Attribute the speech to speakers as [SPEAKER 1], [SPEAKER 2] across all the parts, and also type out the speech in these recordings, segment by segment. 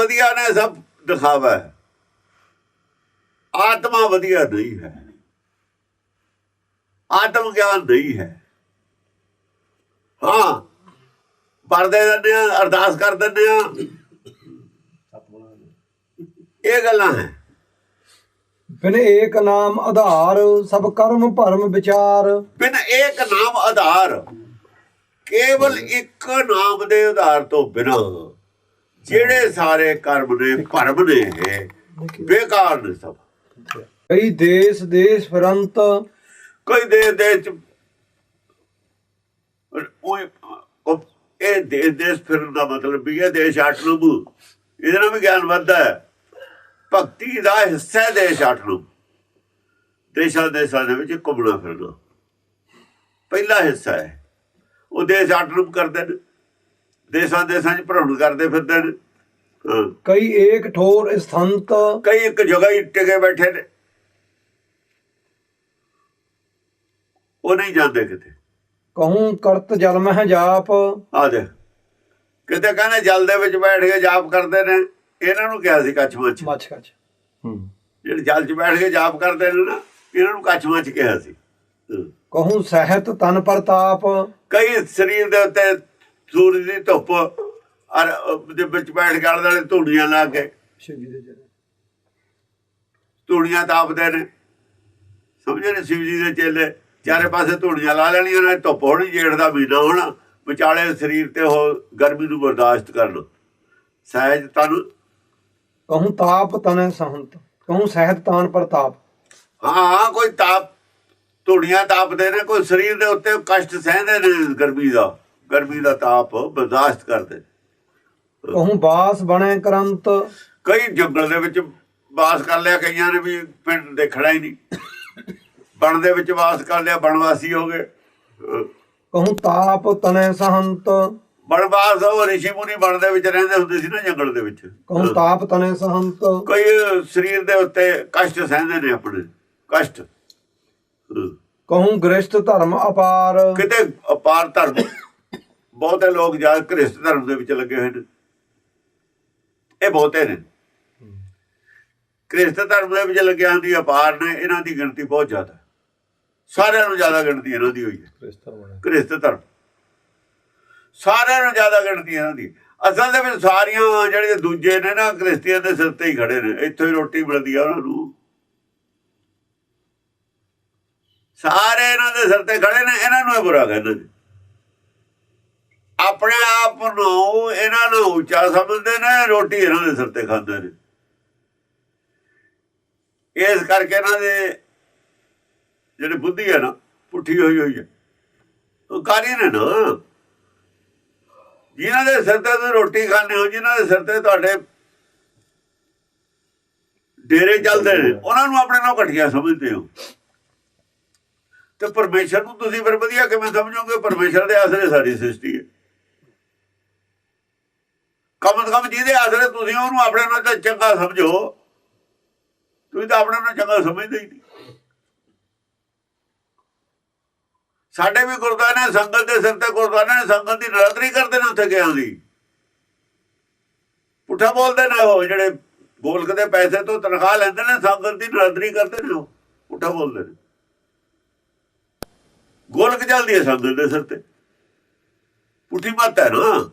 [SPEAKER 1] ਵਧੀਆ ਨੇ ਸਭ ਦਿਖਾਵਾ ਹੈ। ਆਤਮਾ ਵਧੀਆ ਨਹੀਂ ਹੈ। ਆਤਮ ਗਿਆਨ ਨਹੀਂ ਹੈ। ਹਾਂ ਪਰਦੇ ਦਿੰਦੇ ਆ ਅਰਦਾਸ ਕਰ ਦਿੰਦੇ ਆ ਇਹ ਗੱਲਾਂ ਹੈ।
[SPEAKER 2] ਬਿਨ ਏਕ ਨਾਮ ਆਧਾਰ ਸਭ ਕਰਮ ਭਰਮ ਵਿਚਾਰ।
[SPEAKER 1] ਬਿਨ ਇੱਕ ਨਾਮ ਆਧਾਰ ਕੇਵਲ ਇੱਕ ਨਾਮ ਦੇ ਆਧਾਰ ਤੋਂ ਬਿਨਾ ਜਿਹੜੇ ਸਾਰੇ ਕਰਮ ਨੇ ਭਰਮ ਨੇ ਇਹ ਬੇਕਾਰ ਨੇ ਸਭ।
[SPEAKER 2] ਕਈ ਦੇਸ ਦੇਸ ਫਿਰੰਤ।
[SPEAKER 1] ਕੋਈ ਦੇਸ਼ ਦੇਸ਼ ਚ ਉਹ ਇਹ ਦੇਸ਼ ਦੇਸ਼ ਫਿਰਨ ਦਾ ਮਤਲਬ ਵੀ ਹੈ ਦੇਸ਼ ਆਟਲੂਬ ਇਹਦੇ ਨਾਲ ਵੀ ਗਿਆਨ ਵੱਧਦਾ ਹੈ। ਭਗਤੀ ਦਾ ਹਿੱਸਾ ਦੇਸ਼ ਆਟਲੂਬ ਦੇਸ਼ਾਂ ਦੇਸ਼ਾਂ ਦੇ ਵਿੱਚ ਘੁੰਮਣਾ ਫਿਰਨਾ। ਪਹਿਲਾ ਹਿੱਸਾ ਹੈ। ਉਹ ਦੇਸ਼ ਆਟਲੂਬ ਕਰਦੇ ਨੇ। ਦੇਸ਼ਾਂ ਦੇਸ਼ਾਂ 'ਚ ਭ੍ਰਮਣ ਕਰਦੇ ਫਿਰਦੇ ਨੇ।
[SPEAKER 2] ਕਈ ਏਕ ਠੋਰ ਸਥੰਤ
[SPEAKER 1] ਕਈ ਇੱਕ ਜਗ੍ਹਾ ਹੀ ਟਿਕੇ ਬੈਠੇ ਨੇ। ਉਹ ਨਹੀਂ ਜਾਂਦੇ ਕਿਤੇ।
[SPEAKER 2] ਕਹੂੰ ਕਰਤ ਜਨਮ ਹੈ ਜਾਪ।
[SPEAKER 1] ਆ ਦੇ ਕਿਤੇ ਕਹਿੰਦੇ ਜਲ ਦੇ ਵਿੱਚ ਬੈਠ ਕੇ ਜਾਪ ਕਰਦੇ ਨੇ। ਇਹਨਾਂ ਨੂੰ ਕਿਹਾ ਸੀ ਕੱਛ ਮੱਛ।
[SPEAKER 2] ਮੱਛ ਕੱਛ। ਹੂੰ।
[SPEAKER 1] ਜਿਹੜੇ ਜਲ 'ਚ ਬੈਠ ਕੇ ਜਾਪ ਕਰਦੇ ਨੇ ਨਾ ਇਹਨਾਂ ਨੂੰ ਕੱਛ ਮੱਛ ਕਿਹਾ ਸੀ।
[SPEAKER 2] ਕਹੂੰ ਸਹਿਤ ਤਨ ਪ੍ਰਤਾਪ।
[SPEAKER 1] ਕਈ ਸਰੀਰ ਦੇ ਉੱਤੇ ਸੂਰਜ ਦੀ ਧੁੱਪ ਔਰ ਦੇ ਵਿੱਚ ਬੈਠ ਕੇ ਆਲੇ ਧੂੜੀਆਂ ਲਾ ਕੇ। ਧੂੜੀਆਂ ਤਾਪਦੇ ਨੇ। ਸਮਝੇ ਨੇ ਸ਼ਿਵ ਜੀ ਦੇ ਚੇਲੇ? ਚਾਰੇ ਪਾਸੇ ਧੂੜੀਆਂ ਲਾ ਲੈਣੀਆਂ ਨੇ ਧੁੱਪ ਹੋਣੀ ਜੇੜ ਦਾ ਮਹੀਨਾ ਹੋਣਾ। ਵਿਚਾਲੇ ਸਰੀਰ ਤੇ ਉਹ ਗਰਮੀ ਨੂੰ ਬਰਦਾਸ਼ਤ ਕਰਨ ਸਹਿਜ ਤਨ।
[SPEAKER 2] ਕਹੂੰ ਤਾਪ ਤਨੈ ਸਹੰਤ ਕਹੂੰ ਸਹਿਤ ਤਾਨ ਪ੍ਰਤਾਪ
[SPEAKER 1] ਹਾਂ ਕੋਈ ਤਾਪ ਧੂੜੀਆਂ ਤਾਪਦੇ ਨੇ ਕੋਈ ਸਰੀਰ ਦੇ ਉੱਤੇ ਕਸ਼ਟ ਸਹਿੰਦੇ ਨੇ ਗਰਮੀ ਦਾ। ਗਰਮੀ ਦਾ ਤਾਪ ਬਰਦਾਸ਼ਤ ਕਰਦੇ। ਨੇ।
[SPEAKER 2] ਕਹੂੰ ਬਾਸ ਬਣੇ ਕਰੰਤ।
[SPEAKER 1] ਕਈ ਜੰਗਲ ਦੇ ਵਿੱਚ ਵਾਸ ਕਰ ਲਿਆ ਕਈਆਂ ਨੇ ਵੀ ਪਿੰਡ ਦੇਖਣਾ ਹੀ ਨਹੀਂ। ਬਣ ਦੇ ਵਿੱਚ ਵਾਸ ਕਰ ਲਿਆ ਬਣਵਾਸੀ ਹੋ ਗਏ।
[SPEAKER 2] ਕਹੂੰ ਤਾਪ ਤਨੈ ਸਹੰਤ।
[SPEAKER 1] ਬਣਵਾਸ ਉਹ ਰਿਸ਼ੀ ਮੁਨੀ ਬਣ ਦੇ ਵਿੱਚ ਰਹਿੰਦੇ ਹੁੰਦੇ ਸੀ ਨਾ ਜੰਗਲ ਦੇ ਵਿੱਚ।
[SPEAKER 2] ਕਹੂੰ ਤਾਪ ਤਨੈ ਸਹੰਤ।
[SPEAKER 1] ਕਈ ਸਰੀਰ ਦੇ ਉੱਤੇ ਕਸ਼ਟ ਸਹਿੰਦੇ ਨੇ ਆਪਣੇ ਕਸ਼ਟ।
[SPEAKER 2] ਕਹੂੰ ਗ੍ਰਸਤ ਧਰਮ ਅਪਾਰ।
[SPEAKER 1] ਕਿਤੇ ਅਪਾਰ ਧਰਮ ਬਹੁਤੇ ਲੋਕ ਜਾ ਕ੍ਰਿਸਤ ਧਰਮ ਦੇ ਵਿੱਚ ਲੱਗੇ ਹੋਏ ਨੇ। ਇਹ ਬਹੁਤੇ ਨੇ। ਕ੍ਰਿਸਤ ਧਰਮ ਦੇ ਵਿੱਚ ਲੱਗਿਆ ਹੁੰਦੀ ਅਪਾਰ ਨੇ ਇਹਨਾਂ ਦੀ ਗਿਣਤੀ ਬਹੁਤ ਜ਼ਿਆਦਾ। ਸਾਰਿਆਂ ਨੂੰ ਜ਼ਿਆਦਾ ਗਿਣਤੀ ਇਹਨਾਂ ਦੀ ਹੋਈ ਹੈ। ਕ੍ਰਿਸਤ ਧਰਮ ਸਾਰਿਆਂ ਨੂੰ ਜ਼ਿਆਦਾ ਗਿਣਤੀ ਇਹਨਾਂ ਦੀ। ਅਸਲ ਦੇ ਵਿੱਚ ਸਾਰੀਆਂ ਜਿਹੜੇ ਦੂਜੇ ਨੇ ਨਾ ਕ੍ਰਿਸਤੀਅਨ ਦੇ ਸਿਰ ਤੇ ਹੀ ਖੜੇ ਨੇ। ਇੱਥੋਂ ਹੀ ਰੋਟੀ ਮਿਲਦੀ ਆ ਉਹਨਾਂ ਨੂੰ। ਸਾਰੇ ਇਹਨਾਂ ਦੇ ਸਿਰ ਤੇ ਖੜੇ ਨੇ ਇਹਨਾਂ ਨੂੰ ਇਹ ਬੁਰਾ ਕਹਿੰਦੇ ਨੇ। ਆਪਣੇ ਆਪ ਨੂੰ ਇਹਨਾਂ ਨੂੰ ਉੱਚਾ ਸਮਝਦੇ ਨੇ, ਰੋਟੀ ਇਹਨਾਂ ਦੇ ਸਿਰ ਤੇ ਖਾਂਦੇ ਨੇ। ਇਸ ਕਰਕੇ ਇਹਨਾਂ ਦੇ ਜਿਹੜੇ ਬੁੱਧੀ ਹੈ ਨਾ, ਪੁੱਠੀ ਹੋਈ ਹੋਈ ਹੈ। ਉਹ ਕਾਰੀ ਨੇ ਨਾ? ਜਿਨ੍ਹਾਂ ਦੇ ਸਿਰ ਤੇ ਤੁਸੀਂ ਰੋਟੀ ਖਾਂਦੇ ਹੋ, ਜਿਨ੍ਹਾਂ ਦੇ ਸਿਰ ਤੇ ਤੁਹਾਡੇ ਡੇਰੇ ਚੱਲਦੇ ਨੇ, ਉਹਨਾਂ ਨੂੰ ਆਪਣੇ ਨਾਲ ਘਟੀਆ ਸਮਝਦੇ ਹੋ। ਤੇ ਪਰਮੇਸ਼ਰ ਨੂੰ ਤੁਸੀਂ ਫਿਰ ਵਧੀਆ ਕਿਵੇਂ ਸਮਝੋਗੇ? ਪਰਮੇਸ਼ਰ ਦੇ ਆਸਰੇ ਸਾਡੀ ਸ੍ਰਿਸ਼ਟੀ ਕਮ ਸੇ ਕਮ ਜਿਹਦੇ ਆਸਰੇ ਤੁਸੀਂ ਉਹਨੂੰ ਆਪਣੇ ਨਾਲ ਤਾਂ ਚੰਗਾ ਸਮਝੋ। ਤੁਸੀਂ ਤਾਂ ਆਪਣੇ ਨਾਲ ਚੰਗਾ ਸਮਝਦੇ ਹੀ ਨਹੀਂ। ਸਾਡੇ ਵੀ ਗੁਰਦੁਆਰੇ ਸੰਗਤ ਦੇ ਸਿਰ ਤੇ ਗੁਰਦੁਆਰੇ ਨੇ ਸੰਗਤ ਦੀ ਨਰਾਦਰੀ ਕਰਦੇ ਨੇ ਉੱਥੇ ਗਿਆ ਦੀ। ਪੁੱਠਾ ਬੋਲਦੇ ਨੇ ਉਹ ਜਿਹੜੇ ਗੋਲਕ ਦੇ ਪੈਸੇ ਤੋਂ ਤਨਖਾਹ ਲੈਂਦੇ ਨੇ, ਸੰਗਤ ਦੀ ਨਰਾਦਰੀ ਕਰਦੇ ਨੇ ਉਹ। ਪੁੱਠਾ ਬੋਲਦੇ ਨੇ। ਗੋਲਕ ਚੱਲਦੀ ਹੈ ਸੰਗਤ ਦੇ ਸਿਰ ਤੇ। ਪੁੱਠੀ ਮੱਤ ਹੈ ਨਾ।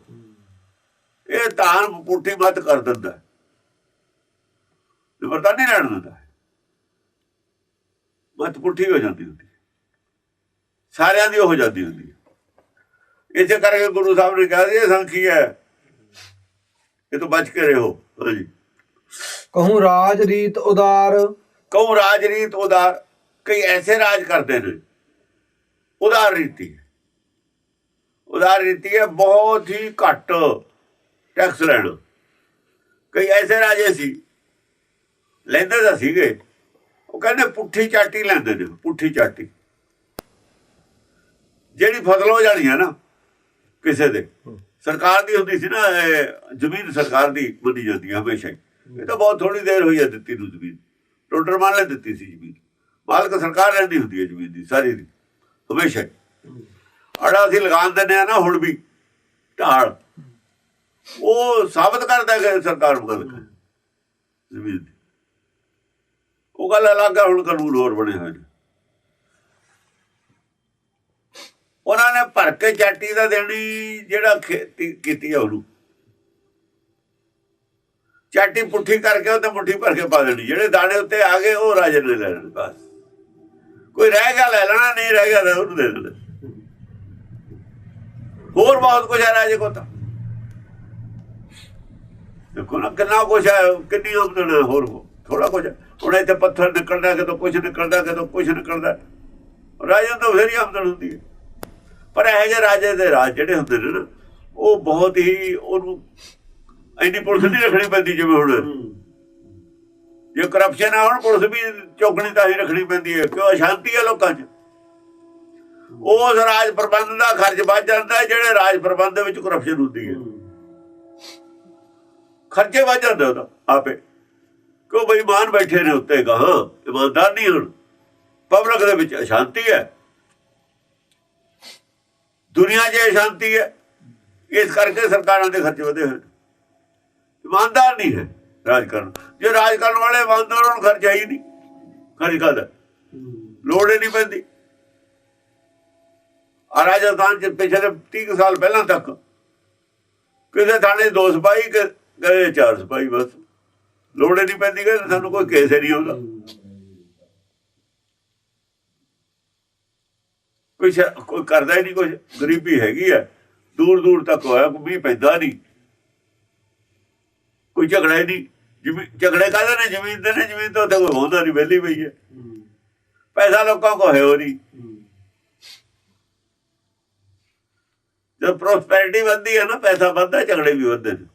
[SPEAKER 1] ਇਹ ਤਾਂ ਪੁੱਠੀ ਮੱਤ ਕਰ ਦਿੰਦਾ ਹੈ। ਨਿਮਰਤਾ ਨਹੀਂ ਰਹਿਣ ਦਿੰਦਾ। ਮੱਤ ਪੁੱਠੀ ਹੋ ਜਾਂਦੀ ਹੁੰਦੀ। ਸਾਰਿਆਂ ਦੀ ਹੋ ਜਾਂਦੀ ਹੁੰਦੀ ਇਸੇ ਕਰਕੇ ਗੁਰੂ ਸਾਹਿਬ ਨੇ ਕਿਹਾ ਇਹ ਸੰਖੀ ਹੈ ਇਹ ਤੋਂ ਬਚ ਕੇ ਰਹੋ ਹਾਂਜੀ
[SPEAKER 2] ਕਹੂੰ ਰਾਜ ਰੀਤ ਉਦਾਰ
[SPEAKER 1] ਕਉ ਰਾਜਰੀਤ ਉਦਾਰ ਕਈ ਐਸੇ ਰਾਜ ਕਰਦੇ ਨੇ ਉਦਾਰ ਰੀਤੀ। ਉਦਾਰ ਰੀਤੀ ਹੈ ਬਹੁਤ ਹੀ ਘੱਟ ਟੈਕਸ ਲੈਣਾ ਕਈ ਐਸੇ ਰਾਜੇ ਸੀ, ਲੈਂਦੇ ਤਾਂ ਸੀਗੇ। ਉਹ ਕਹਿੰਦੇ ਪੁੱਠੀ ਚਾਟੀ ਲੈਂਦੇ ਨੇ, ਪੁੱਠੀ ਚਾਟੀ। ਜਿਹੜੀ ਫਸਲ ਹੋ ਜਾਣੀ ਹੈ ਨਾ, ਕਿਸੇ ਦੇ। ਸਰਕਾਰ ਦੀ ਹੁੰਦੀ ਸੀ ਨਾ ਜ਼ਮੀਨ ਸਰਕਾਰ ਦੀ ਮੰਨੀ ਜਾਂਦੀ ਹੈ ਹਮੇਸ਼ਾ ਹੀ। ਇਹ ਤਾਂ ਬਹੁਤ ਥੋੜੀ ਦੇਰ ਹੋਈ ਹੈ ਦਿੱਤੀ ਨੂੰ ਜ਼ਮੀਨ। ਟੋਟਰ ਮਾਲ ਨੇ ਦਿੱਤੀ ਸੀ ਜ਼ਮੀਨ। ਮਾਲਕ ਸਰਕਾਰ ਰਹਿੰਦੀ ਹੁੰਦੀ ਹੈ ਜ਼ਮੀਨ ਦੀ, ਸਾਰੀ ਦੀ, ਹਮੇਸ਼ਾ ਅੜਾ ਅਸੀਂ ਲਗਾਉਣ ਦਿੰਦੇ ਆ ਨਾ ਹੁਣ ਵੀ, ਢਾਲ। ਉਹ ਸਾਬਤ ਕਰਦਾ ਕਿ ਸਰਕਾਰ ਮਾਲਕ ਹੈ ਜ਼ਮੀਨ ਦੀ। ਉਹ ਗੱਲ ਅਲੱਗ ਹੈ ਹੁਣ ਕਾਨੂੰਨ ਹੋਰ ਬਣੇ ਹੋਏ ਨੇ। ਉਹਨਾਂ ਨੇ ਭਰ ਕੇ ਚਾਟੀ ਦਾ ਦੇਣੀ, ਜਿਹੜਾ ਖੇਤੀ ਕੀਤੀ ਆ ਉਹਨੂੰ। ਚਾਟੀ ਪੁੱਠੀ ਕਰਕੇ ਉਹ ਤੇ ਮੁੱਠੀ ਭਰ ਕੇ ਪਾ ਦੇਣੀ। ਜਿਹੜੇ ਦਾਣੇ ਉੱਤੇ ਆ ਗਏ, ਉਹ ਰਾਜੇ ਨੇ ਲੈ ਲੈਣੇ, ਬਸ। ਕੋਈ ਰਹਿ ਗਿਆ, ਲੈ ਲੈਣਾ, ਨਹੀਂ ਰਹਿ ਗਿਆ ਉਹਨੂੰ ਦੇ ਦੇਣਾ ਹੋਰ ਬਹੁਤ ਕੁਝ ਹੈ ਰਾਜੇ ਕੋਲ ਤਾਂ। ਦੇਖੋ ਨਾ ਕਿੰਨਾ ਕੁਝ ਹੈ ਕਿੰਨੀ ਆਮਦਨ ਹੈ ਹੋਰ ਥੋੜਾ ਕੁਝ। ਹੁਣ ਇੱਥੇ ਪੱਥਰ ਨਿਕਲਦਾ ਕਿਤੋਂ ਕੁਝ ਨਿਕਲਦਾ ਕਿਤੋਂ ਕੁਝ ਨਿਕਲਦਾ। ਰਾਜੇ ਤੋਂ ਫੇਰ ਹੀ ਆਮਦਨ ਹੁੰਦੀ ਹੈ। ਪਰ ਇਹ ਜਿਹੇ ਰਾਜੇ ਦੇ ਰਾਜ ਜਿਹੜੇ ਹੁੰਦੇ ਨੇ ਨਾ ਉਹ ਬਹੁਤ ਹੀ ਉਹਨੂੰ ਇੰਨੀ ਪੁਲਿਸ ਨਹੀਂ ਰੱਖਣੀ ਪੈਂਦੀ ਜਿਵੇਂ ਹੁਣ। ਜੇ ਕਰਪਸ਼ਨ ਆ ਹੁਣ ਪੁਲਿਸ ਵੀ ਚੌਕਣੀ ਤਾਂ ਹੀ ਰੱਖਣੀ ਪੈਂਦੀ ਹੈ ਕਿਉਂ? ਅਸ਼ਾਂਤੀ ਹੈ ਲੋਕਾਂ 'ਚ। ਉਸ ਰਾਜ ਪ੍ਰਬੰਧ ਦਾ ਖਰਚ ਵੱਧ ਜਾਂਦਾ ਜਿਹੜੇ ਰਾਜ ਪ੍ਰਬੰਧ ਦੇ ਵਿੱਚ ਕਰਪਸ਼ਨ ਹੁੰਦੀ ਹੈ। ਖਰਚੇ ਵੱਧ ਜਾਂਦੇ ਉਹਦਾ, ਆਪੇ। ਕਿਉਂ ਬੇਈਮਾਨ ਬੈਠੇ ਨੇ ਉੱਤੇ ਗਾਹਾਂ, ਇਮਾਨਦਾਰ ਨਹੀਂ ਹੁਣ। ਪਬਲਿਕ ਦੇ ਵਿੱਚ ਅਸ਼ਾਂਤੀ ਹੈ। ਦੁਨੀਆ 'ਚ ਅਸ਼ਾਂਤੀ ਹੈ। ਇਸ ਕਰਕੇ ਸਰਕਾਰਾਂ ਦੇ ਖਰਚੇ ਵਧੇ ਹੋਏ ਇਮਾਨਦਾਰ ਨਹੀਂ ਹੈ ਰਾਜ ਕਰਨ ਜੇ ਰਾਜ ਕਰਨ ਵਾਲੇ ਇਮਾਨਦਾਰ ਨੂੰ ਖਰਚਾ ਹੀ ਨਹੀਂ। ਖਰਚ ਕਰਦਾ ਲੋੜ ਹੀ ਨਹੀਂ ਪੈਂਦੀ। ਆ ਰਾਜਸਥਾਨ ਚ ਪਿਛਲੇ 30 ਕੁ ਸਾਲ ਪਹਿਲਾਂ ਤੱਕ ਕਿਸੇ ਥਾਣੇ 'ਚ ਦੋ ਸਿਪਾਹੀ ਕਿ ਗਏ ਚਾਰ ਸਿਪਾਹੀ ਬਸ। ਲੋੜ ਹੀ ਨਹੀਂ ਪੈਂਦੀ ਕਿ ਸਾਨੂੰ ਕੋਈ ਕੇਸ ਹੀ ਨਹੀਂ ਆਉਂਦਾ। ਕੋਈ ਕੋਈ ਕਰਦਾ ਹੀ ਨਹੀਂ ਕੁਝ ਗਰੀਬੀ ਹੈਗੀ ਹੈ ਦੂਰ ਦੂਰ ਤੱਕ ਹੋਇਆ ਕੋਈ ਮੀਂਹ ਪੈਂਦਾ ਨਹੀਂ। ਕੋਈ ਝਗੜਾ ਹੀ ਨਹੀਂ। ਜਿਵੇਂ ਝਗੜੇ ਕਾਹਦੇ ਨੇ? ਜ਼ਮੀਨ ਦੇ ਨੇ? ਜ਼ਮੀਨ ਤੋਂ ਉੱਥੇ ਕੋਈ ਹੁੰਦਾ ਨਹੀਂ, ਵਿਹਲੀ ਪਈ ਹੈ ਪੈਸਾ ਲੋਕਾਂ ਕੋ ਹੈ ਉਹ ਨਹੀਂ। ਜਦ ਪ੍ਰੋਸਪੈਰਿਟੀ ਵੱਧਦੀ ਹੈ ਨਾ, ਪੈਸਾ ਵੱਧਦਾ, ਝਗੜੇ ਵੀ ਵੱਧਦੇ ਨੇ।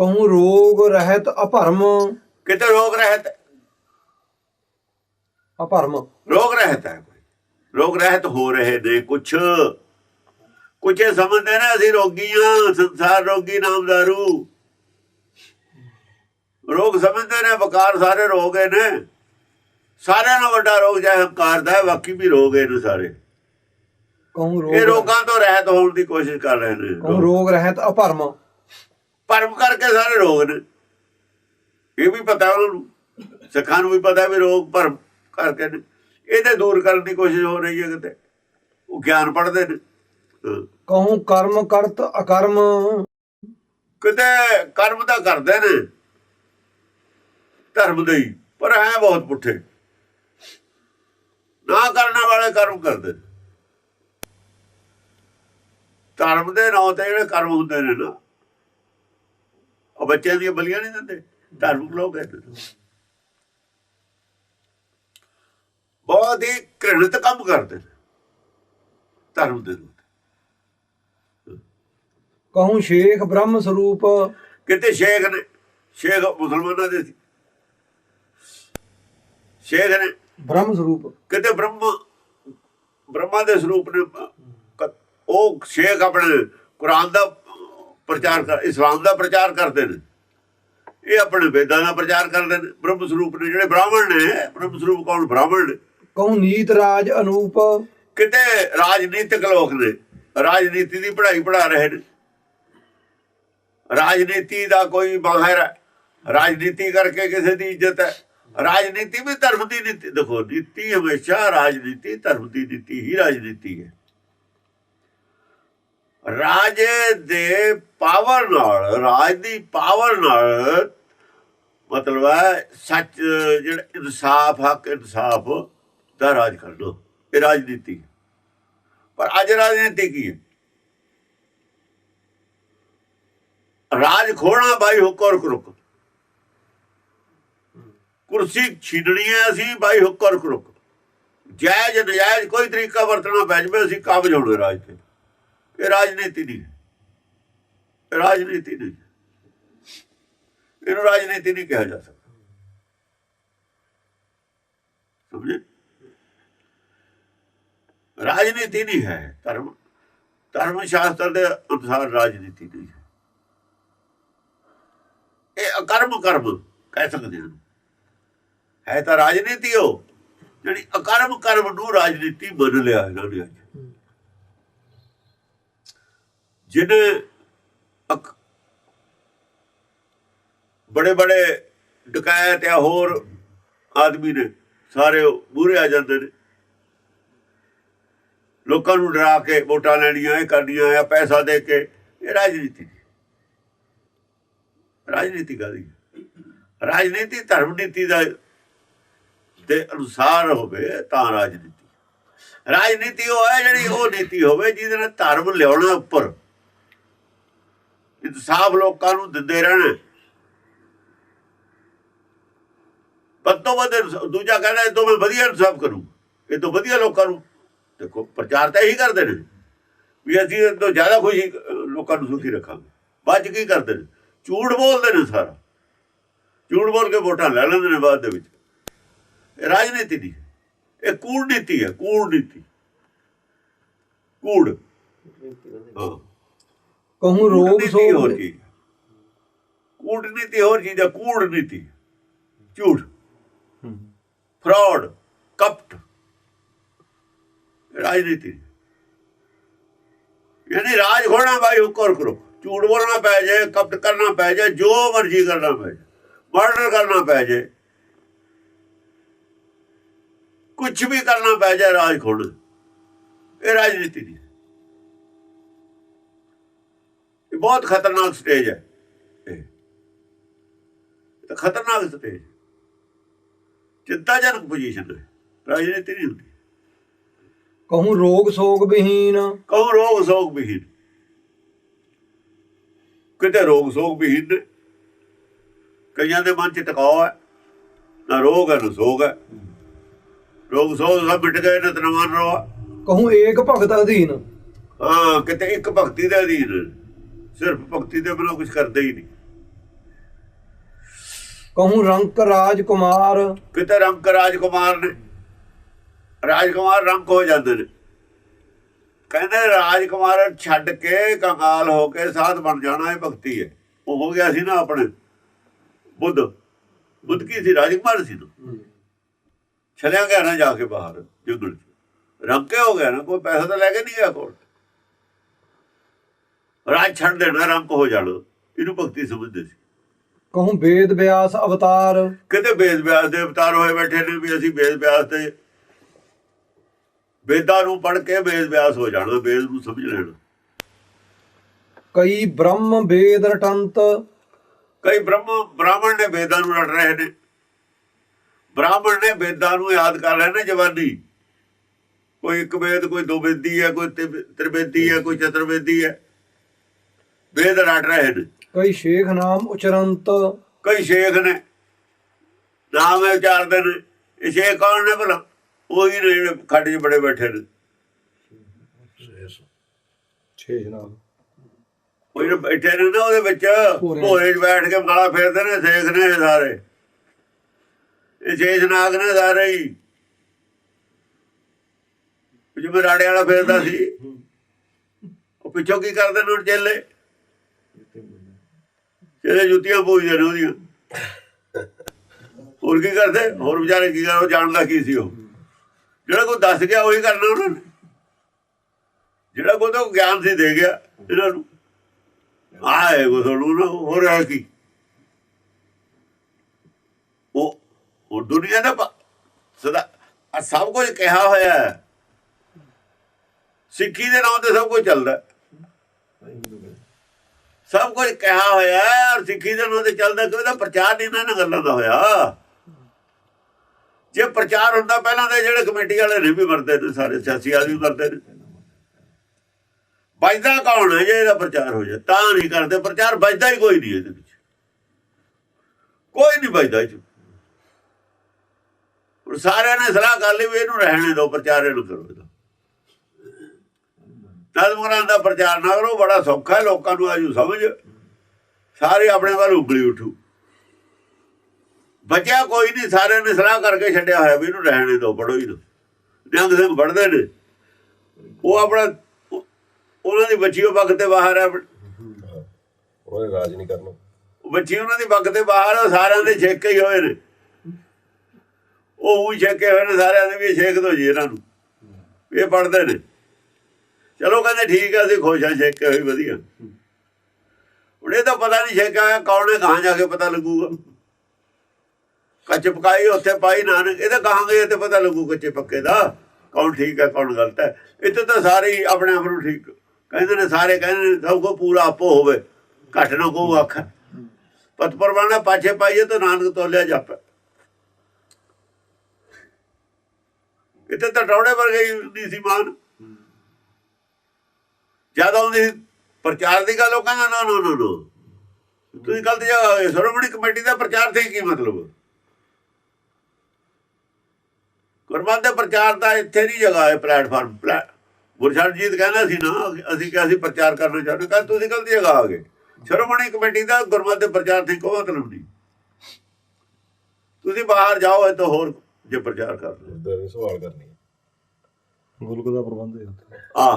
[SPEAKER 2] ਕਹੂੰ ਰੋਗ ਰਹਿਤ ਅਭਰਮ
[SPEAKER 1] ਕਿਤੇ ਰੋਗ ਰਹਿਤ?
[SPEAKER 2] ਅਭਰਮ
[SPEAKER 1] ਰੋਗ ਰਹਿਤ ਹੈ ਕੋਈ? ਰੋਗ ਰਹਿਤ ਹੋ ਰਹੇ ਨੇ ਕੁਛ। ਇਹ ਸਮਝਦੇ ਨੇ ਅਸੀਂ ਰੋਗੀਆਂ ਸੰਸਾਰ ਰੋਗੀ ਨਾਮਦਾਰੂ। ਰੋਗ ਸਮਝਦੇ ਨੇ ਬਕਾਰ ਸਾਰੇ ਰੋਗ ਨੇ। ਸਾਰਿਆਂ ਨਾਲੋਂ ਵੱਡਾ ਰੋਗ ਜਿਹੜਾ ਹੰਕਾਰ ਦਾ ਹੈ ਬਾਕੀ ਵੀ ਰੋਗ ਨੇ ਸਾਰੇ।
[SPEAKER 2] ਕਹੂੰ
[SPEAKER 1] ਇਹ
[SPEAKER 2] ਰੋਗ
[SPEAKER 1] ਰੋਗਾਂ ਤੋਂ ਰਹਿਤ ਹੋਣ ਦੀ ਕੋਸ਼ਿਸ਼ ਕਰ ਰਹੇ ਨੇ
[SPEAKER 2] ਕਹੂੰ ਰੋਗ ਰਹਿਤ ਅਭਰਮ
[SPEAKER 1] ਪਰਮ ਕਰਕੇ ਸਾਰੇ ਰੋਗ ਨੇ। ਇਹ ਵੀ ਪਤਾ ਉਹਨਾਂ। ਨੂੰ ਸਿੱਖਾਂ ਨੂੰ ਵੀ ਪਤਾ ਵੀ ਰੋਗ ਭਰਮ ਕਰਕੇ ਨੇ। ਇਹਦੇ ਦੂਰ ਕਰਨ ਦੀ ਕੋਸ਼ਿਸ਼ ਹੋ ਰਹੀ ਹੈ ਕਿਤੇ। ਉਹ ਗਿਆਨ ਪੜ੍ਹਦੇ ਨੇ।
[SPEAKER 2] ਕਹੂੰ ਕਰਮ ਕਰਤ ਅਕਰਮ।
[SPEAKER 1] ਕਿਤੇ ਕਰਮ ਤਾਂ ਕਰਦੇ ਨੇ। ਧਰਮ ਦੇ ਹੀ। ਪਰ ਹੈ ਬਹੁਤ ਪੁੱਠੇ। ਨਾ ਕਰਨ ਵਾਲੇ ਕਰਮ ਕਰਦੇ ਧਰਮ ਦੇ ਨਾਂ ਤੇ ਜਿਹੜੇ ਕਰਮ ਹੁੰਦੇ ਨੇ ਨਾ ਉਹ ਬੱਚਿਆਂ ਦੀਆਂ ਬਲੀਆਂ ਨਹੀਂ ਦਿੰਦੇ ਧਰਮ ਲੋਕ ਨੇ ਬਹੁਤ ਹੀ ਘ੍ਰਿਣਿਤ ਕੰਮ ਕਰਦੇ ਧਰਮ ਦੇ ਨਾਂ
[SPEAKER 2] ਕਹੂੰ ਸ਼ੇਖ ਬ੍ਰਹਮ ਸਰੂਪ।
[SPEAKER 1] ਕਿਤੇ ਸ਼ੇਖ ਨੇ ਸ਼ੇਖ ਮੁਸਲਮਾਨਾਂ ਦੇ ਸੀ। ਸ਼ੇਖ ਨੇ
[SPEAKER 2] ਬ੍ਰਹਮ ਸਰੂਪ।
[SPEAKER 1] ਕਿਤੇ ਬ੍ਰਹਮ ਬ੍ਰਹਮਾ ਦੇ ਸਰੂਪ ਨੇ ਉਹ ਸ਼ੇਖ ਆਪਣੇ ਕੁਰਾਨ ਦਾ ਪ੍ਰਚਾਰ ਕਰ ਇਸਲਾਮ ਦਾ ਪ੍ਰਚਾਰ ਕਰਦੇ ਨੇ। ਇਹ ਆਪਣੇ ਵੇਦਾਂ ਦਾ ਪ੍ਰਚਾਰ ਕਰਦੇ ਨੇ। ਬ੍ਰਹਮ ਸਰੂਪ ਨੇ ਜਿਹੜੇ ਬ੍ਰਾਹਮਣ ਨੇ ਬ੍ਰਹਮ ਸਰੂਪ ਕੌਣ? ਬ੍ਰਾਹਮਣ ਨੇ।
[SPEAKER 2] ਕਹੂੰ ਨੀਤ ਰਾਜ ਅਨੂਪ।
[SPEAKER 1] ਕਿਤੇ ਰਾਜਨੀਤਿਕ ਲੋਕ ਨੇ ਰਾਜਨੀਤੀ ਦੀ ਪੜ੍ਹਾਈ ਪੜ੍ਹਾ ਰਹੇ ਨੇ। ਰਾਜਨੀਤੀ ਦਾ ਕੋਈ ਮਾਹਿਰ ਹੈ। ਰਾਜਨੀਤੀ ਕਰਕੇ ਕਿਸੇ ਦੀ ਇੱਜ਼ਤ ਹੈ। ਰਾਜਨੀਤੀ ਵੀ ਧਰਮ ਦੀ ਨੀਤੀ ਦੇਖੋ ਨੀਤੀ ਹਮੇਸ਼ਾ ਰਾਜਨੀਤੀ ਧਰਮ ਦੀ ਨੀਤੀ ਹੀ ਰਾਜਨੀਤੀ ਹੈ। ਰਾਜੇ ਦੇ ਪਾਵਰ ਨਾਲ, ਰਾਜ ਦੀ ਪਾਵਰ ਨਾਲ ਮਤਲਬ ਹੈ ਸੱਚ, ਜਿਹੜਾ ਇਨਸਾਫ, ਹੱਕ ਇਨਸਾਫ ਦਾ ਰਾਜ ਕਰ ਕਰਨਾ ਇਹ ਰਾਜਨੀਤੀ ਪਰ ਅੱਜ ਰਾਜਨੀਤੀ ਕੀ ਹੈ? ਰਾਜ ਖੋਣਾ ਬਾਈ ਹੁੱਕ ਔਰ ਕਰੁਕ ਕੁਰਸੀ ਛੀਨਣੀ ਹੈ ਅਸੀਂ ਬਾਈ ਹੁੱਕ ਔਰ ਕਰੁਕ ਜਾਇਜ਼, ਨਜਾਇਜ਼ ਕੋਈ ਤਰੀਕਾ ਵਰਤਣਾ ਪੈ ਜਾਵੇ, ਅਸੀਂ ਕਾਬਜ ਹੋਣੇ ਰਾਜ ਤੇ। ਇਹ ਰਾਜਨੀਤੀ ਨਹੀਂ ਹੈ। ਰਾਜਨੀਤੀ ਨਹੀਂ ਇਹਨੂੰ ਰਾਜਨੀਤੀ ਨਹੀਂ ਕਿਹਾ ਜਾ ਸਕਦਾ। ਸਮਝੇ? ਰਾਜਨੀਤੀ ਨਹੀਂ ਹੈ। ਧਰਮ ਧਰਮ ਸ਼ਾਸਤਰ ਦੇ ਅਨੁਸਾਰ ਰਾਜਨੀਤੀ ਨਹੀਂ ਹੈ। ਇਹ ਅਕਰਮ ਕਰਮ ਕਹਿ ਸਕਦੇ ਹਾਂ। ਹੈ ਤਾਂ ਰਾਜਨੀਤੀ ਉਹ, ਜਿਹੜੀ ਅਕਰਮ ਕਰਮ ਨੂੰ ਰਾਜਨੀਤੀ ਬਦਲਿਆ ਲਿਆ ਇਹਨਾਂ ਨੇ ਅੱਜ ਜਿਹਨੇ ਬੜੇ ਬੜੇ ਡਕਾਇਤ ਜਾਂ ਹੋਰ ਆਦਮੀ ਨੇ, ਸਾਰੇ ਮੂਹਰੇ ਆ ਜਾਂਦੇ ਨੇ। ਲੋਕਾਂ ਨੂੰ ਡਰਾ ਕੇ ਵੋਟਾਂ ਲੈਣੀਆਂ, ਇਹ ਕਰਨੀਆਂ ਆ ਪੈਸਾ ਦੇ ਕੇ, ਇਹ ਰਾਜਨੀਤੀ ਰਾਜਨੀਤੀ ਕਾਦੀ ਰਾਜਨੀਤੀ ਧਰਮ ਨੀਤੀ ਦਾ ਦੇ ਅਨੁਸਾਰ ਹੋਵੇ ਤਾਂ ਰਾਜਨੀਤੀ। ਰਾਜਨੀਤੀ ਉਹ ਹੈ ਜਿਹੜੀ ਉਹ ਨੀਤੀ ਹੋਵੇ ਜਿਹਦੇ ਨਾਲ ਧਰਮ ਲਿਆਉਣਾ ਉੱਪਰ ਇਨਸਾਫ ਲੋਕਾਂ ਨੂੰ ਦਿੰਦੇ ਰਹਿਣਾ। ਵੱਧ ਤੋਂ ਵੱਧ ਦੂਜਾ ਕਹਿੰਦਾ ਇਹ ਤੋਂ ਮੈਂ ਵਧੀਆ ਇਨਸਾਫ ਕਰੂੰ। ਇਹ ਤੋਂ ਵਧੀਆ ਲੋਕਾਂ ਨੂੰ। ਦੇਖੋ ਪ੍ਰਚਾਰ ਤਾਂ ਇਹੀ ਕਰਦੇ ਨੇ ਵੀ ਅਸੀਂ ਇਹ ਤੋਂ ਜ਼ਿਆਦਾ ਖੁਸ਼ੀ ਲੋਕਾਂ ਨੂੰ ਸੁਖੀ ਰੱਖਾਂਗੇ। ਬਾਅਦ 'ਚ ਕੀ ਕਰਦੇ ਨੇ? ਝੂਠ ਬੋਲਦੇ ਨੇ ਸਾਰਾ। ਝੂਠ ਬੋਲ ਕੇ ਵੋਟਾਂ ਲੈ ਲੈਂਦੇ ਨੇ ਬਾਅਦ ਦੇ ਵਿੱਚ। ਇਹ ਰਾਜਨੀਤੀ ਨਹੀਂ ਇਹ ਕੂੜਨੀਤੀ ਹੈ ਕੂੜਨੀਤੀ ਕੂੜ। ਹਾਂ।
[SPEAKER 2] ਕਹੂੰ ਰੋਗ
[SPEAKER 1] ਕੂਟਨੀਤੀ ਹੋਰ ਕੀ। ਕੂਟਨੀਤੀ ਹੋਰ ਚੀਜ਼ ਹੈ ਕੂੜਨੀਤੀ ਝੂਠ। ਫਰਾਡ ਕਪਟ। ਰਾਜਨੀਤੀ। ਯਾਨੀ ਰਾਜ ਖੋਣਾ ਬਾਈ ਹੁਕਰ ਕਰੋ। ਝੂਠ ਬੋਲਣਾ ਪੈ ਜਾਏ ਕਪਟ ਕਰਨਾ ਪੈ ਜਾਏ ਜੋ ਮਰਜ਼ੀ ਕਰਨਾ ਪੈ ਜਾਏ ਮਰਡਰ ਕਰਨਾ ਪੈ ਜਾਏ ਕੁਝ ਵੀ ਕਰਨਾ ਪੈ ਜਾਏ ਰਾਜ ਖੋਣਾ ਇਹ ਰਾਜਨੀਤੀ ਨਹੀਂ ਇਹ ਬਹੁਤ ਖਤਰਨਾਕ ਸਟੇਜ ਹੈ। ਇਹ ਖਤਰਨਾਕ ਸਟੇਜ ਚਿੰਤਾਜਨਕ ਪੋਜੀਸ਼ਨ ਹੈ। ਰਾਜਨੀਤੀ ਨਹੀਂ ਹੁੰਦੀ।
[SPEAKER 2] ਕਹੂੰ ਰੋਗ ਸੋਗ ਵਿਹੀਨ।
[SPEAKER 1] ਕਹੋ ਰੋਗ ਸੋਗ ਵਿਹੀਨ। ਕਿਤੇ ਰੋਗ ਸੋਗ ਵਿਹੀਨ ਕਈਆਂ ਦੇ ਮਨ ਚ ਟਿਕਾਓ ਹੈ। ਨਾ ਰੋਗ ਹੈ ਨਾ ਸੋਗ ਹੈ। ਰੋਗ ਸੋਗ ਸਭ ਮਿਟ ਗਏ ਨੇ ਤਨਵਾਨ ਰੋ।
[SPEAKER 2] ਕਹੂੰ ਏਕ ਭਗਤ ਅਧੀਨ।
[SPEAKER 1] ਹਾਂ ਕਿਤੇ ਇੱਕ ਭਗਤੀ ਦੇ ਅਧੀਨ। ਸਿਰਫ ਭਗਤੀ ਦੇ ਬਿਨਾਂ ਕੁਝ ਕਰਦੇ ਹੀ ਨਹੀਂ।
[SPEAKER 2] ਕਹੂੰ ਰੰਕ ਰਾਜ ਕੁਮਾਰ
[SPEAKER 1] ਕਿਤੇ ਰੰਕ ਰਾਜਕੁਮਾਰ ਨੇ? ਰਾਜਕੁਮਾਰ ਰੰਕ ਹੋ ਜਾਂਦੇ ਨੇ। ਕਹਿੰਦੇ ਰਾਜਕੁਮਾਰ ਛੱਡ ਕੇ ਕੰਗਾਲ ਹੋ ਕੇ ਸਾਧ ਬਣ ਜਾਣਾ ਇਹ ਭਗਤੀ ਹੈ। ਉਹ ਹੋ ਗਿਆ ਸੀ ਨਾ ਆਪਣੇ ਬੁੱਧ। ਬੁੱਧ ਕੀ ਸੀ? ਰਾਜਕੁਮਾਰ ਸੀ ਨਾ। ਚਲਿਆ ਗਿਆ ਨਾ ਜਾ ਕੇ ਬਾਹਰ ਜੰਗਲ ਚ। ਰੰਕੇ ਹੋ ਗਿਆ ਨਾ ਕੋਈ ਪੈਸਾ ਤਾਂ ਲੈ ਕੇ ਨਹੀਂ ਗਿਆ ਕੋਲ। ਰਾਜ ਛੱਡ ਦੇਣਾ ਰੰਕ ਹੋ ਜਾਣਾ ਇਹਨੂੰ ਭਗਤੀ ਸਮਝਦੇ ਸੀ।
[SPEAKER 2] ਕਹੂੰ ਵੇਦ ਵਿਆਸ ਅਵਤਾਰ।
[SPEAKER 1] ਕਿਤੇ ਵੇਦ ਵਿਆਸ ਦੇ ਅਵਤਾਰ ਹੋਏ ਬੈਠੇ ਨੇ ਵੀ ਅਸੀਂ ਵੇਦ ਵਿਆਸ ਤੇ ਵੇਦਾਂ ਨੂੰ ਪੜ੍ਹ ਕੇ ਵੇਦ ਵਿਆਸ ਹੋ ਜਾਣਾ ਵੇਦ ਨੂੰ ਸਮਝ ਲੈਣਾ।
[SPEAKER 2] ਕਈ ਬ੍ਰਹਮ ਵੇਦ ਰਟੰਤ।
[SPEAKER 1] ਕਈ ਬ੍ਰਹਮ ਬ੍ਰਾਹਮਣ ਨੇ ਵੇਦਾਂ ਨੂੰ ਰਟ ਰਹੇ ਨੇ। ਬ੍ਰਾਹਮਣ ਨੇ ਵੇਦਾਂ ਨੂੰ ਯਾਦ ਕਰ ਰਹੇ ਨੇ ਜਵਾਨੀ। ਕੋਈ ਇੱਕ ਵੇਦ ਕੋਈ ਦੋ ਵੇਦੀ ਹੈ ਕੋਈ ਤ੍ਰਿਵੇਦੀ ਹੈ ਕੋਈ ਚਤੁਰਵੇਦੀ ਹੈ। ਵੇਦ ਰਟ ਰਹੇ ਨੇ।
[SPEAKER 2] ਕਈ ਸ਼ੇਖ ਨਾਮ ਉਚਰੰਤ।
[SPEAKER 1] ਕਈ ਸ਼ੇਖ ਨੇ। ਨਾਮ ਉਚਾਰਦੇ ਨੇ। ਇਹ ਸ਼ੇਖ ਕੌਣ ਨੇ ਭਲਾ? ਉਹੀ ਨੇ ਜਿਹੜੇ ਖੱਡ 'ਚ ਬੜੇ ਬੈਠੇ ਨੇ।
[SPEAKER 2] ਸ਼ੇਖ ਨਾਮ।
[SPEAKER 1] ਉਹ ਜਿਹੜੇ ਬੈਠੇ ਨੇ ਨਾ ਉਹਦੇ ਵਿੱਚ
[SPEAKER 2] ਭੋਰੇ।
[SPEAKER 1] 'ਚ ਬੈਠ ਕੇ ਮਾਲਾ ਫੇਰਦੇ ਨੇ ਸੇਖ ਨੇ ਸਾਰੇ। ਇਹ ਸ਼ੇਸ਼ ਨਾਗ ਨੇ ਸਾਰੇ ਹੀ। ਉਹ ਜਿਵੇਂ ਰਾੜੇ ਵਾਲਾ ਫੇਰਦਾ ਸੀ। ਉਹ ਪਿੱਛੋਂ ਕੀ ਕਰਦੇ ਨੇ ਹੁਣ ਚੇਲੇ? ਚੇਲੇ ਜੁੱਤੀਆਂ ਪੂਜਦੇ ਨੇ ਉਹਦੀਆਂ? ਹੋਰ ਕੀ ਕਰਦੇ? ਹੋਰ ਵਿਚਾਰੇ ਕੀ ਕਰ ਜਾਣਦਾ ਕੀ ਸੀ ਉਹ? ਜਿਹੜਾ ਕੋਈ ਦੱਸ ਗਿਆ ਉਹੀ ਕਰਨਾ ਉਹਨਾਂ ਨੇ। ਜਿਹੜਾ ਕੋਈ ਤਾਂ ਗਿਆਨ ਸੀ ਦੇ ਗਿਆ ਇਹਨਾਂ ਨੂੰ। ਆਏ ਕੋ ਤੁਹਾਨੂੰ ਨਾ ਹੋ ਰਿਹਾ ਕੀ? ਉਹ ਉਹ ਦੁਨੀਆ ਦਾ ਸਦਾ ਆਹ ਸਭ ਕੁਝ ਕਿਹਾ ਹੋਇਆ ਹੈ। ਸਿੱਖੀ ਦੇ ਨਾਮ ਤੇ ਸਭ ਕੁਝ ਚੱਲਦਾ ਸਭ ਕੁਝ ਕਿਹਾ ਹੋਇਆ ਔਰ ਸਿੱਖੀ ਦੇ ਨਾਮ ਤੇ ਚੱਲਦਾ ਕਿ ਉਹਦਾ ਪ੍ਰਚਾਰ ਨਹੀਂ ਇਹਨਾਂ ਗੱਲਾਂ ਦਾ ਹੋਇਆ। ਜੇ ਪ੍ਰਚਾਰ ਹੁੰਦਾ ਪਹਿਲਾਂ ਤਾਂ ਜਿਹੜੇ ਕਮੇਟੀ ਵਾਲੇ ਨੇ ਵੀ ਮਰਦੇ ਨੇ ਸਾਰੇ ਸਿਆਸੀ ਆਦਮੀ ਮਰਦੇ ਨੇ। ਬਚਦਾ ਕੌਣ ਹੈ ਜੇ ਇਹਦਾ ਪ੍ਰਚਾਰ ਹੋ ਜਾਏ? ਤਾਂ ਨਹੀਂ ਕਰਦੇ ਪ੍ਰਚਾਰ ਬਚਦਾ ਹੀ ਕੋਈ ਨਹੀਂ ਇਹਦੇ ਵਿੱਚ। ਕੋਈ ਨਹੀਂ ਬਚਦਾ ਇਹ 'ਚ। ਸਾਰਿਆਂ ਨੇ ਸਲਾਹ ਕਰ ਲਈ ਵੀ ਇਹਨੂੰ ਰਹਿਣੇ ਦਿਓ, ਪ੍ਰਚਾਰ ਇਹਨੂੰ ਕਰੋ ਇਹਦਾ ਨਜ਼ਮਗਰਾਂ ਦਾ ਪ੍ਰਚਾਰ ਨਾ ਕਰੋ ਬੜਾ ਸੌਖਾ ਹੈ ਲੋਕਾਂ ਨੂੰ ਆਜੂ ਸਮਝ। ਸਾਰੇ ਆਪਣੇ ਵੱਲ ਉਂਗਲੀ ਉਠੂ। ਬਚਿਆ ਕੋਈ ਨਹੀਂ ਸਾਰਿਆਂ ਨੇ ਸਲਾਹ ਕਰਕੇ ਛੱਡਿਆ ਹੋਇਆ ਵੀ ਇਹਨੂੰ ਰਹਿਣੇ ਦਿਓ ਪੜੋ ਹੀ ਨਾ ਨਿਹੰਗ ਸਿੰਘ ਪੜਦੇ ਨੇ। ਉਹ ਆਪਣਾ ਉਹ- ਉਹਨਾਂ ਦੀ ਬੱਚੀ ਉਹ ਵਕਤ ਤੇ ਬਾਹਰ ਹੈ
[SPEAKER 3] ਉਹਨੇ ਰਾਜ ਨਹੀਂ ਕਰਨਾ।
[SPEAKER 1] ਉਹ ਬੱਚੀ ਉਹਨਾਂ ਦੀ ਵਕਤ ਤੇ ਬਾਹਰ ਆ, ਸਾਰਿਆਂ ਦੇ ਛੇਕੇ ਹੀ ਹੋਏ ਨੇ। ਉਹ ਵੀ ਛੇਕੇ ਹੋਏ ਨੇ ਸਾਰਿਆਂ ਦੇ ਵੀ ਛੇਕ ਦੋ ਜੀ ਇਹਨਾਂ ਨੂੰ। ਇਹ ਪੜਦੇ ਨੇ। ਚਲੋ ਕਹਿੰਦੇ ਠੀਕ ਹੈ ਅਸੀਂ ਖੁਸ਼ ਹਾਂ ਛੇਕੇ ਹੋਈ ਵਧੀਆ। ਹੁਣ ਤਾਂ ਪਤਾ ਨਹੀਂ ਛੇਕਾ ਹੋਇਆ ਕੌਣ ਹੈ ਕਹਾਂ ਜਾ ਕੇ ਪਤਾ ਲੱਗੂਗਾ। ਕੱਚ ਪਕਾਈ, ਉੱਥੇ ਪਾਈ ਨਾਨਕ ਇਹਦਾ ਕਹਾਂਗੇ ਤੇ ਪਤਾ ਲੱਗੂ ਕੱਚੇ ਪੱਕੇ ਦਾ, ਕੌਣ ਠੀਕ ਹੈ ਕੌਣ ਗਲਤ ਹੈ ਇੱਥੇ ਤਾਂ ਸਾਰੇ ਆਪਣੇ ਆਪ ਨੂੰ ਠੀਕ, ਕਹਿੰਦੇ ਨੇ ਸਾਰੇ, ਕਹਿੰਦੇ ਨੇ ਸਭ ਕੋ ਪੂਰਾ ਆਪੋ ਹੋਵੇ, ਘੱਟ ਨਾ ਕੋ ਆਖ ਪਤ ਪਰਵਾਨਾ ਪਾਛੇ ਪਾਈਏ ਤਾਂ ਨਾਨਕ ਤੋਲਿਆ ਜਾਪੇ। ਇੱਥੇ ਤਾਂ ਟੌੜੇ ਵਰਗੇ ਨਹੀਂ ਸੀ ਮਾਨ ਜ਼ਿਆਦਾ ਉਹਦੀ ਪ੍ਰਚਾਰ ਦੀ ਗੱਲ ਉਹ ਕਹਿੰਦਾ ਨਾ ਨਾ ਨਾ ਨਾ। ਤੁਸੀਂ ਗਲਤ ਹੋਏ ਸ਼੍ਰੋਮਣੀ ਕਮੇਟੀ ਦਾ ਪ੍ਰਚਾਰ ਤੇ ਕੀ ਮਤਲਬ? ਗੁਰਮਤਿ ਦੇ ਪ੍ਰਚਾਰ ਦਾ ਇੱਥੇ ਨਹੀਂ ਜਗ੍ਹਾ ਹੈ ਪਲੇਟਫਾਰਮ ਗੁਰਸ਼ਰਜੀਤ ਕਹਿੰਦਾ ਸੀ ਨਾ ਅਸੀਂ ਕਿਹਾ ਸੀ ਪ੍ਰਚਾਰ ਕਰਨਾ ਚਾਹੁੰਦੇ ਕਹਿੰਦਾ ਤੁਸੀਂ ਗਲਤ ਜਗ੍ਹਾ ਆ ਗਏ। ਸ਼੍ਰੋਮਣੀ ਕਮੇਟੀ ਦਾ ਗੁਰਮਤਿ ਦੇ ਪ੍ਰਚਾਰ ਤੇ ਕੋਈ ਮਤਲਬ ਨਹੀਂ। ਤੁਸੀਂ ਬਾਹਰ ਜਾਓ ਇਹ ਤਾਂ ਹੋਰ ਜੇ ਪ੍ਰਚਾਰ ਕਰ ਲਓ
[SPEAKER 3] ਇਦਾਂ ਦੇ ਸਵਾਲ ਕਰਨੀ
[SPEAKER 4] ਗੁਲਕ ਦਾ ਪ੍ਰਬੰਧ ਹੈ
[SPEAKER 1] ਆ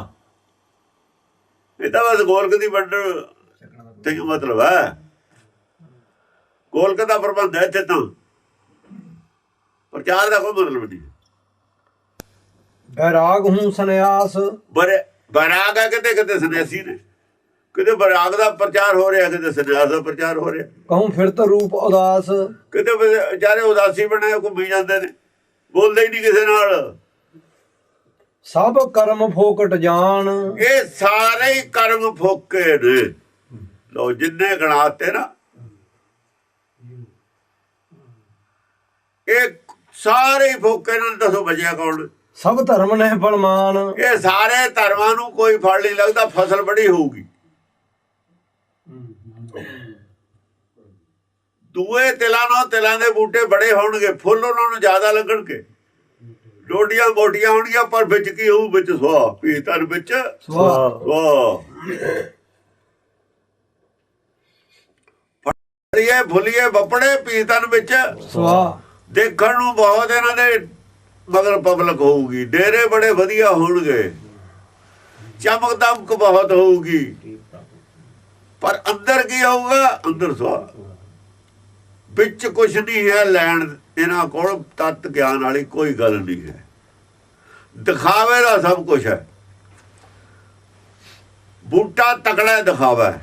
[SPEAKER 1] ਇਹ ਤਾਂ ਬਸ ਗੋਲਕ ਦੀ ਵੰਡ ਤੇ ਕੀ ਮਤਲਬ ਹੈ? ਗੋਲਕ ਦਾ ਪ੍ਰਬੰਧ ਹੈ ਇੱਥੇ ਤਾਂ। ਪ੍ਰਚਾਰ ਦਾ ਕੋਈ ਮਤਲਬ ਨਹੀਂ।
[SPEAKER 2] ਬੈਰਾਗ ਹੂੰ ਸੰਨਿਆਸ।
[SPEAKER 1] ਬਰੇ ਬਰਾਗ ਹੈ ਕਿਤੇ ਕਿਤੇ ਸੰਨਿਆਸੀ ਨੇ। ਕਿਤੇ ਬਰਾਗ ਦਾ ਪ੍ਰਚਾਰ ਹੋ ਰਿਹਾ ਕਿਤੇ ਸੰਨਿਆਸ ਦਾ ਪ੍ਰਚਾਰ ਹੋ ਰਿਹਾ।
[SPEAKER 2] ਕਹੂੰ ਫਿਰਤ ਰੂਪ ਉਦਾਸ।
[SPEAKER 1] ਕਿਤੇ ਵਿਚਾਰੇ ਉਦਾਸੀ ਬਣੇ ਘੁੰਮੀ ਜਾਂਦੇ ਨੇ। ਬੋਲਦੇ ਹੀ ਨਹੀਂ ਕਿਸੇ ਨਾਲ।
[SPEAKER 2] ਸਭ ਕਰਮ ਫੋਕਟ ਜਾਣ।
[SPEAKER 1] ਇਹ ਸਾਰੇ ਹੀ ਕਰਮ ਫੋਕੇ ਨੇ। ਲੋ ਜਿੰਨੇ ਗਣਾਤੇ ਨਾ। ਇਹ ਸਾਰੇ ਫੋਕੇ ਨੇ ਦੱਸੋ ਬਚਿਆ ਕੌਣ?
[SPEAKER 2] ਸਭ ਧਰਮ ਨੇ ਫਲਮਾਨ।
[SPEAKER 1] ਇਹ ਸਾਰੇ ਧਰਮਾਂ ਨੂੰ ਕੋਈ ਫਲ ਨਹੀਂ ਲੱਗਦਾ ਫਸਲ ਬੜੀ ਹੋਊਗੀ। ਦੂਏ ਤਿਲਾਂ ਨਾਲ ਤਿਲਾਂ ਦੇ ਬੂਟੇ ਬੜੇ ਹੋਣਗੇ ਫੁੱਲ ਉਹਨਾਂ ਨੂੰ ਜ਼ਿਆਦਾ ਲੱਗਣਗੇ। ਡੋਡੀਆਂ ਮੋਟੀਆਂ ਹੋਣਗੀਆਂ ਪਰ ਵਿੱਚ ਕੀ ਹੋਊ? ਵਿੱਚ ਸੁਆ ਪੀ ਤਨ ਵਿੱਚ
[SPEAKER 2] ਸਵਾ
[SPEAKER 1] ਵਾਹ ਫੜੀਏ ਫੁੱਲੀਏ ਬੱਪੜੇ ਪੀਤਨ ਵਿੱਚ
[SPEAKER 2] ਸਵਾ
[SPEAKER 1] ਦੇਖਣ ਨੂੰ ਬਹੁਤ ਇਹਨਾਂ ਦੇ ਮਗਰ ਪਬਲਿਕ ਹੋਊਗੀ। ਡੇਰੇ ਬੜੇ ਵਧੀਆ ਹੋਣਗੇ। ਚਮਕ ਦਮਕ ਬਹੁਤ ਹੋਊਗੀ। ਪਰ ਅੰਦਰ ਕੀ ਹੋਊਗਾ? ਅੰਦਰ ਸਵਾ ਵਿੱਚ ਕੁਝ ਨਹੀਂ ਹੈ ਲੈਣ। ਇਹਨਾਂ ਕੋਲ ਤਤ ਗਿਆਨ ਵਾਲੀ ਕੋਈ ਗੱਲ ਨਹੀਂ ਹੈ। ਦਿਖਾਵੇ ਦਾ ਸਭ ਕੁਝ ਹੈ। ਬੂਟਾ ਤਕੜਾ ਦਿਖਾਵਾ।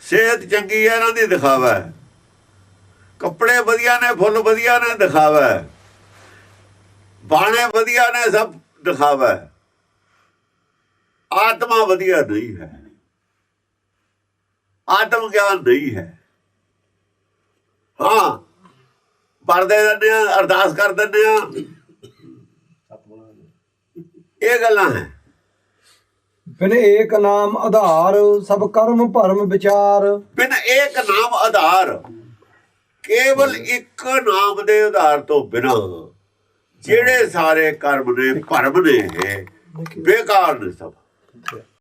[SPEAKER 1] ਸਿਹਤ ਚੰਗੀ ਹੈ, ਇਹਨਾਂ ਦੀ ਦਿਖਾਵਾ। ਕੱਪੜੇ ਵਧੀਆ ਨੇ, ਫੁੱਲ ਵਧੀਆ ਨੇ, ਦਿਖਾਵਾ। ਬਾਣੇ ਵਧੀਆ ਨੇ, ਸਭ ਦਿਖਾਵਾ। ਆਤਮਾ ਵਧੀਆ ਨਹੀਂ ਹੈ। ਆਤਮ ਗਿਆਨ ਨਹੀਂ ਹੈ। ਹਾਂ ਪਰਦੇ ਦਿੰਦੇ ਆ ਅਰਦਾਸ ਕਰ ਦਿੰਦੇ ਆ ਇਹ ਗੱਲਾਂ ਹੈ।
[SPEAKER 2] ਬਿਨ ਏਕ ਨਾਮ ਆਧਾਰ ਸਭ ਕਰਮ ਭਰਮ ਵਿਚਾਰ।
[SPEAKER 1] ਬਿਨ ਇੱਕ ਨਾਮ ਆਧਾਰ ਕੇਵਲ ਇੱਕ ਨਾਮ ਦੇ ਆਧਾਰ ਤੋਂ ਬਿਨਾ ਜਿਹੜੇ ਸਾਰੇ ਕਰਮ ਨੇ ਭਰਮ ਨੇ ਬੇਕਾਰ ਨੇ ਸਭ।